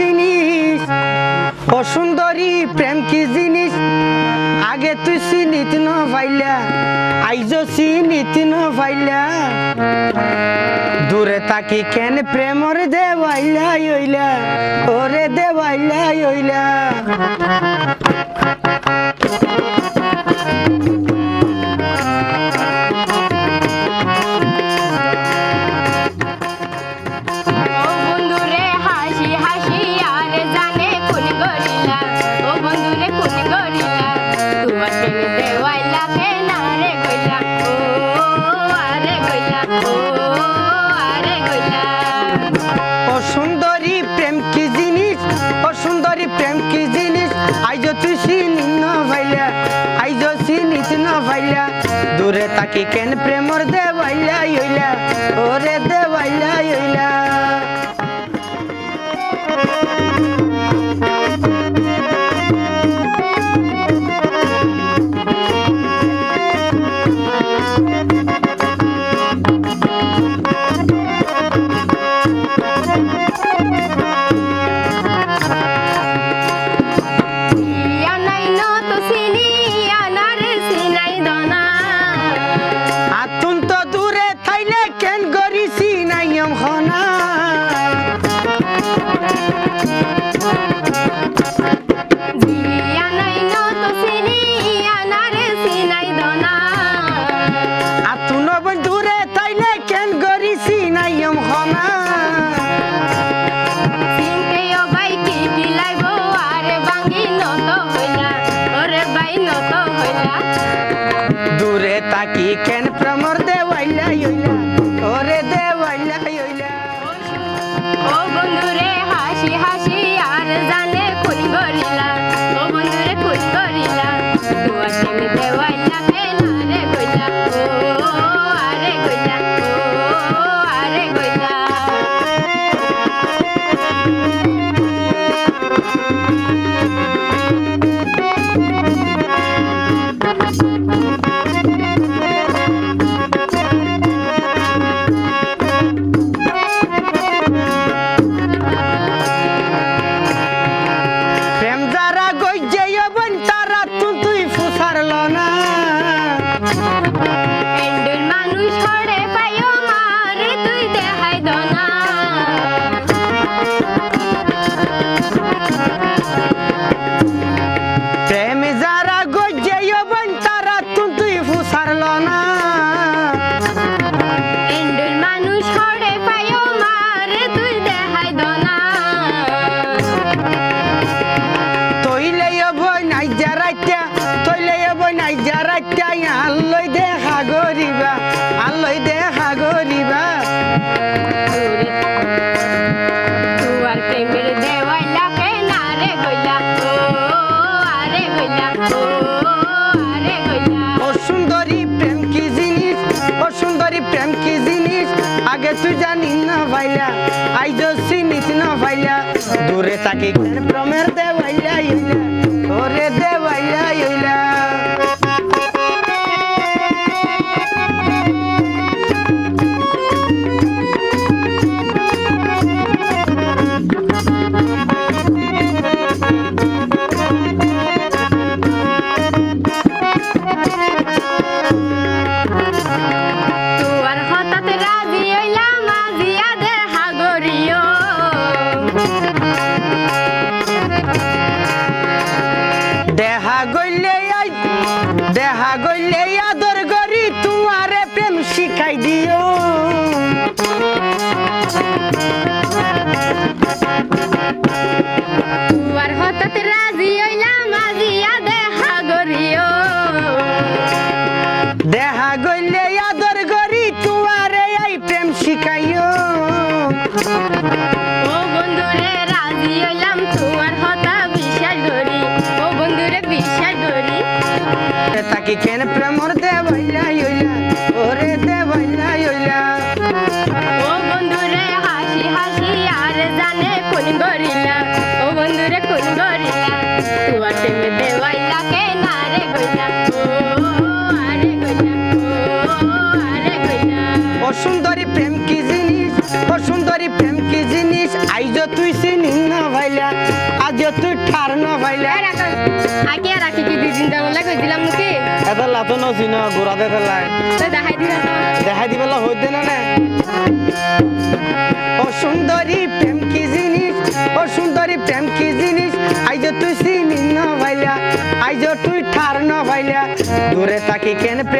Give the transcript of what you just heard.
জিনিস ও সুন্দরী প্রেম কি জিনিস? আগে তুই চিনিত ন পাইলা, আইজ চিনিত ন পাইলা। দূরে তাকি কেন প্রেমর দেবাইলা ইলা ওরে দেবাইলা ইলা তাকি কেন প্রেমর দেবাইলা হইলা ওরে দেবাইলা ইলা। ইয়া তাকি দেওয়াইলা ইলা ওরে দেওয়াইলা ইলা। ও বন্ধুরে হাসি হাসি আর জানে কোন গরিলা ও সুন্দরী প্রেম কি জিনিস? আগে তুই জানি না ভাইলা আইজ চিনিস না ভাইলা দূরে তাকে প্রেমের দেওয়াইলা ইলা কি কেন প্রেমর দে ভাইলা ইলা? ওরে দে ভাইলা ইলা। ও বন্ধু রে হাসি হাসি আর জানে কোন গরিলা ও বন্ধু রে কোন গরিলা তুয়ার প্রেমে দে ভাইলা কে না রে গইলা ও সুন্দরী প্রেম কি জিনিস? ও সুন্দরী প্রেম কি জিনিস? আইজ তুই চিনি না ভাইলা। আজ তুই ঠার না ভাইলা। আগে রাখি। কি দিন দাম লাগে দিলাম মুখে দে পেলাই। তো দেখাই দিবা তো দেখাই দিবেলা হইতে না না? ও সুন্দরী প্রেম কি জিনিস ও সুন্দরী প্রেম কি জিনিস আইজ তুই চিনি ন ভাইলা আইজ তুই ঠার ন ভাইলা দূরে থাকি কেন দেওয়া